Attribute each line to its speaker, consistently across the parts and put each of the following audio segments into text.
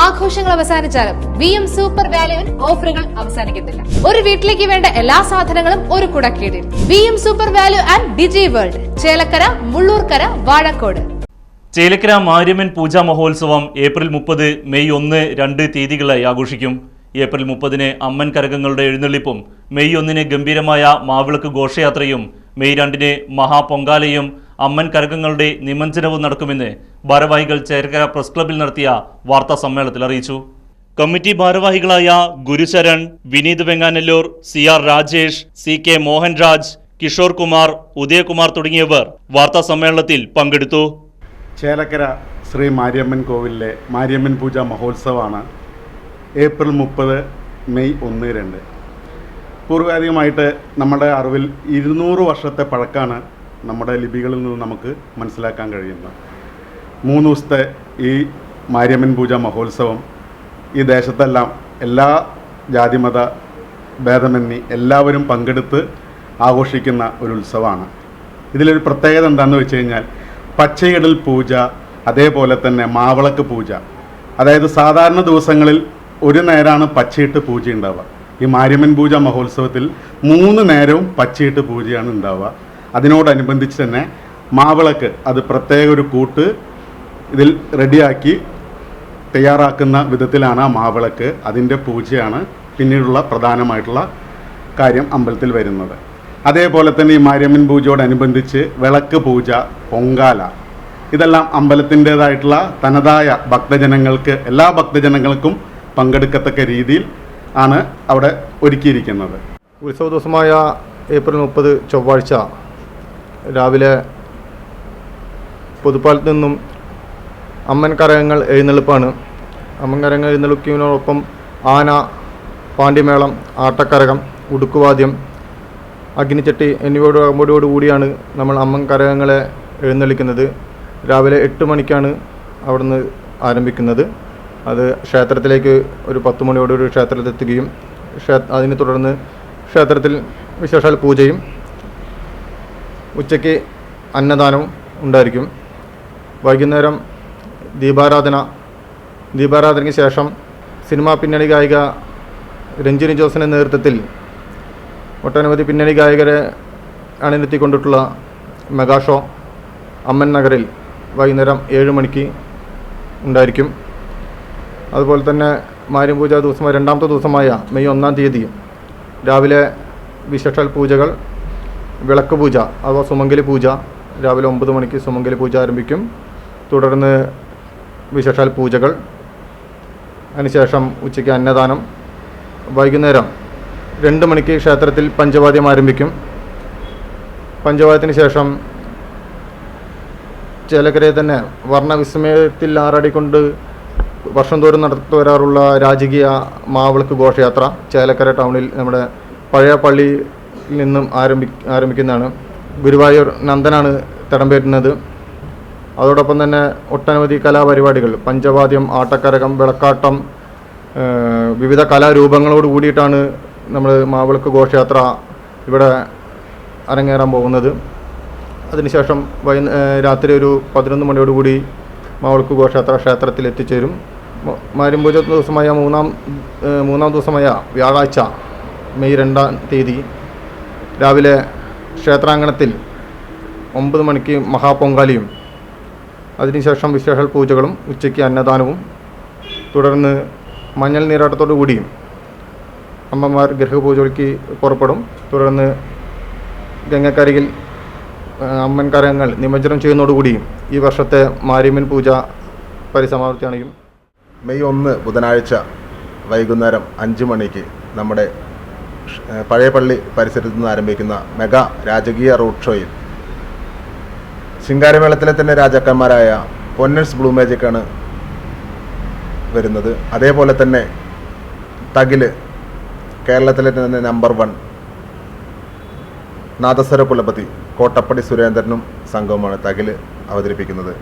Speaker 1: ആഘോഷങ്ങൾ അവസാനിച്ചാലും V M super വാല്യുവിൽ ഓഫറുകൾ അവസാനിക്കുന്നില്ല ഒരു വീട്ടിലേക്ക് വേണ്ട എല്ലാ സാധനങ്ങളും ഒരു കുടക്കീടിൽ. V M super value and Digi World Chelakkara Mullurkara Vazhakode.
Speaker 2: Chelakkara Mariamman പൂജാ മഹോത്സവം ഏപ്രിൽ മുപ്പത് മെയ് ഒന്ന് രണ്ട് തീയതികളായി ആഘോഷിക്കും. ഏപ്രിൽ മുപ്പതിന് അമ്മൻ കരകങ്ങളുടെ എഴുന്നള്ളിപ്പും മെയ് ഒന്നിന് ഗംഭീരമായ മാവിളക്ക് ഘോഷയാത്രയും മെയ് രണ്ടിന് മഹാപൊങ്കാലയും അമ്മൻ കരകങ്ങളുടെ നിമഞ്ജനവും നടക്കുമെന്ന് ഭാരവാഹികൾ ചേരക്കര പ്രസ് ക്ലബിൽ നടത്തിയ വാർത്താ സമ്മേളനത്തിൽ അറിയിച്ചു. കമ്മിറ്റി ഭാരവാഹികളായ Gurusharan Vineeth Venganallur C R Rajesh C K Mohanraj Kishore Kumar Udayakumar തുടങ്ങിയവർ വാർത്താ സമ്മേളനത്തിൽ പങ്കെടുത്തു.
Speaker 3: ചേലക്കര ശ്രീ മാര്യമ്മൻ കോവിലിലെ മാര്യമ്മൻ പൂജ മഹോത്സവമാണ് ഏപ്രിൽ മുപ്പത് മെയ് ഒന്ന് രണ്ട്. പൂർവാധികമായിട്ട് നമ്മുടെ അറിവിൽ ഇരുന്നൂറ് വർഷത്തെ പഴക്കാണ് നമ്മുടെ ലിപികളിൽ നിന്ന് നമുക്ക് മനസ്സിലാക്കാൻ കഴിയുന്നത് മൂന്ന് ദിവസത്തെ ഈ മാര്യമ്മൻ പൂജ മഹോത്സവം ഈ ദേശത്തെല്ലാം എല്ലാ ജാതിമത ഭേദമന്യേ എല്ലാവരും പങ്കെടുത്ത് ആഘോഷിക്കുന്ന ഒരു ഉത്സവമാണ്. ഇതിലൊരു പ്രത്യേകത എന്താണെന്ന് വെച്ച് കഴിഞ്ഞാൽ പച്ചയിടൽ പൂജ അതേപോലെ തന്നെ മാവിളക്ക് പൂജ. അതായത് സാധാരണ ദിവസങ്ങളിൽ ഒരു നേരമാണ് പച്ചയിട്ട് പൂജ ഉണ്ടാവുക. ഈ മാര്യമ്മൻ പൂജ മഹോത്സവത്തിൽ മൂന്ന് നേരവും പച്ചയിട്ട് പൂജയാണ് ഉണ്ടാവുക. അതിനോടനുബന്ധിച്ച് തന്നെ മാവിളക്ക് അത് പ്രത്യേക ഒരു കൂട്ട് ഇതിൽ റെഡിയാക്കി തയ്യാറാക്കുന്ന വിധത്തിലാണ് ആ മാവിളക്ക്. അതിന്റെ പൂജയാണ് പിന്നീടുള്ള പ്രധാനമായിട്ടുള്ള കാര്യം അമ്പലത്തിൽ വരുന്നത്. അതേപോലെ തന്നെ ഈ മാര്യമ്മൻ പൂജയോടനുബന്ധിച്ച് വിളക്ക് പൂജ പൊങ്കാല ഇതെല്ലാം അമ്പലത്തിന്റേതായിട്ടുള്ള തനതായ ഭക്തജനങ്ങൾക്ക് എല്ലാ ഭക്തജനങ്ങൾക്കും പങ്കെടുക്കത്തക്ക രീതിയിൽ ആണ് അവിടെ ഒരുക്കിയിരിക്കുന്നത്.
Speaker 4: ഉത്സവ ദിവസമായ ഏപ്രിൽ മുപ്പത് ചൊവ്വാഴ്ച രാവിലെ പുതുപ്പാലത്ത് നിന്നും അമ്മൻ കരകങ്ങൾ എഴുന്നള്ളിപ്പാണ്. അമ്മൻ കരകങ്ങൾ എഴുന്നള്ളിക്കുന്നതിനോടൊപ്പം ആന പാണ്ഡ്യമേളം ആട്ടക്കരകം ഉടുക്കുവാദ്യം അഗ്നിച്ചട്ടി എന്നിവയോട് കൂടിയാണ് നമ്മൾ അമ്മൻ കരകങ്ങളെ എഴുന്നള്ളിക്കുന്നത്. രാവിലെ എട്ട് മണിക്കാണ് അവിടുന്ന് ആരംഭിക്കുന്നത്. അത് ക്ഷേത്രത്തിലേക്ക് ഒരു പത്ത് മണിയോടുകൂടി ക്ഷേത്രത്തിലെത്തുകയും ക്ഷേ അതിനെ തുടർന്ന് ക്ഷേത്രത്തിൽ വിശേഷാൽ പൂജയും ഉച്ചയ്ക്ക് അന്നദാനവും ഉണ്ടായിരിക്കും. വൈകുന്നേരം ദീപാരാധന ദീപാരാധനയ്ക്ക് ശേഷം സിനിമാ പിന്നണി ഗായിക രഞ്ജിനി ജോസിന്റെ നേതൃത്വത്തിൽ ഒട്ടനവധി പിന്നണി ഗായകരെ അണിനിർത്തിക്കൊണ്ടിട്ടുള്ള മെഗാ ഷോ അമ്മൻ നഗറിൽ വൈകുന്നേരം ഏഴ് മണിക്ക് ഉണ്ടായിരിക്കും. അതുപോലെ തന്നെ മാര്യം പൂജ ദിവസമായ രണ്ടാമത്തെ ദിവസമായ മെയ് ഒന്നാം തീയതി രാവിലെ വിശേഷാൽ പൂജകൾ വിളക്ക് പൂജ അഥവാ സുമംഗലി പൂജ രാവിലെ ഒമ്പത് മണിക്ക് സുമംഗലി പൂജ ആരംഭിക്കും. തുടർന്ന് വിശേഷാൽ പൂജകൾ. അതിനുശേഷം ഉച്ചയ്ക്ക് അന്നദാനം. വൈകുന്നേരം രണ്ട് മണിക്ക് ക്ഷേത്രത്തിൽ പഞ്ചവാദ്യം ആരംഭിക്കും. പഞ്ചവാദ്യത്തിന് ശേഷം ചേലക്കരയെ തന്നെ വർണവിസ്മയത്തിൽ ആറാടിക്കൊണ്ട് വർഷം തോറും നടത്തി വരാറുള്ള രാജകീയ മാവിളക്ക് ഘോഷയാത്ര. ചേലക്കര ടൗണിൽ നമ്മുടെ പഴയ പള്ളിയിൽ നിന്നും ആരംഭി ആരംഭിക്കുന്നതാണ്. ഗുരുവായൂർ നന്ദനാണ് തിടമ്പേറ്റുന്നത് അതോടൊപ്പം തന്നെ ഒട്ടനവധി കലാപരിപാടികൾ. പഞ്ചവാദ്യം ആട്ടക്കരകം വിളക്കാട്ടം വിവിധ കലാരൂപങ്ങളോട് കൂടിയിട്ടാണ് നമ്മൾ മാവിളക്ക് ഘോഷയാത്ര ഇവിടെ അരങ്ങേറാൻ പോകുന്നത്. അതിനുശേഷം വൈ രാത്രി ഒരു പതിനൊന്ന് മണിയോടുകൂടി മാവിളക്ക് ഘോഷയാത്ര ക്ഷേത്രത്തിൽ എത്തിച്ചേരും. മാരിമ്പൂജ ദിവസമായ മൂന്നാം മൂന്നാം ദിവസമായ വ്യാഴാഴ്ച മെയ് രണ്ടാം തീയതി രാവിലെ ക്ഷേത്രാങ്കണത്തിൽ ഒമ്പത് മണിക്ക് മഹാപൊങ്കാലിയും അതിനുശേഷം വിശേഷ പൂജകളും ഉച്ചയ്ക്ക് അന്നദാനവും തുടർന്ന് മഞ്ഞൾ നീരാട്ടത്തോടു കൂടിയും അമ്മമാർ ഗൃഹപൂജയ്ക്ക് പുറപ്പെടും. തുടർന്ന് ഗംഗക്കരികിൽ അമ്മൻ കരങ്ങൾ നിമജ്ജനം ചെയ്യുന്നതോടുകൂടിയും ഈ വർഷത്തെ മാരിയമ്മൻ പൂജ പരിസമാപ്തിയാണെങ്കിലും
Speaker 5: മെയ് ഒന്ന് ബുധനാഴ്ച വൈകുന്നേരം അഞ്ച് മണിക്ക് നമ്മുടെ പഴയ പള്ളി പരിസരത്ത് നിന്ന് ആരംഭിക്കുന്ന മെഗാ രാജകീയ റോഡ് ഷോയിൽ ശിങ്കാരമേളത്തിലെ തന്നെ രാജാക്കന്മാരായ പൊന്നൻസ് ബ്ലൂ മാജിക്കാണ് വരുന്നത്. അതേപോലെ തന്നെ തകിൽ കേരളത്തിലെ തന്നെ നമ്പർ വൺ നാദസ്വര കുലപതി കോട്ടപ്പടി സുരേന്ദ്രനും സംഘവുമാണ് തകിൽ അവതരിപ്പിക്കുന്നത്.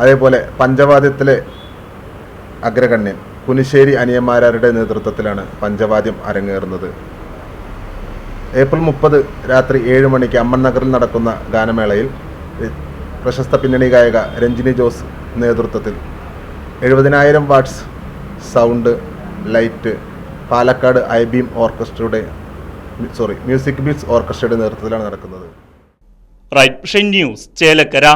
Speaker 5: അതേപോലെ പഞ്ചവാദ്യത്തിലെ അഗ്രഗണ്യൻ കുനിശ്ശേരി അനിയന്മാരുടെ നേതൃത്വത്തിലാണ് പഞ്ചവാദ്യം അരങ്ങേറുന്നത്. ഏപ്രിൽ മുപ്പത് രാത്രി ഏഴ് മണിക്ക് അമ്മൻ നഗറിൽ നടക്കുന്ന ഗാനമേളയിൽ പ്രശസ്ത പിന്നണി ഗായക രഞ്ജിനി ജോസ് നേതൃത്വത്തിൽ എഴുപതിനായിരം watts sound light Palakkad I beam ഓർക്കസ്ട്രയുടെ sorry music beats ഓർക്കസ്ട്രയുടെ നേതൃത്വത്തിലാണ് നടക്കുന്നത്.
Speaker 2: Right news Chelakkara.